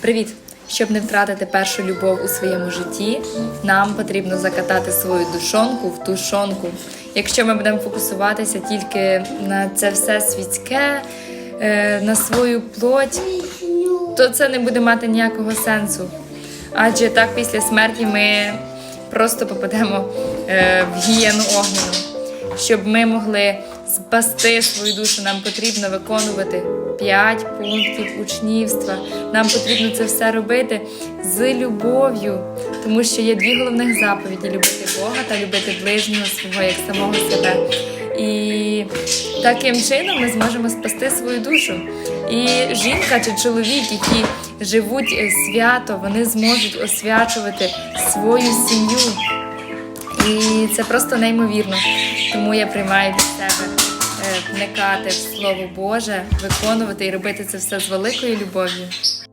Привіт! Щоб не втратити першу любов у своєму житті, нам потрібно закатати свою душонку в тушонку. Якщо ми будемо фокусуватися тільки на це все світське, е, на свою плоть, то це не буде мати ніякого сенсу. Адже так після смерті ми просто попадемо е, в гієну огнену. Щоб ми могли спасти свою душу, нам потрібно виконувати 5 пунктів учнівства. Нам потрібно це все робити з любов'ю, тому що є дві головних заповіді: любити Бога та любити ближнього свого як самого себе. І таким чином ми зможемо спасти свою душу. І жінка чи чоловік, які живуть е, свято, вони зможуть освячувати свою сім'ю. І це просто неймовірно. Тому я приймаю від себе вникати в Слово Боже, виконувати і робити це все з великою любов'ю.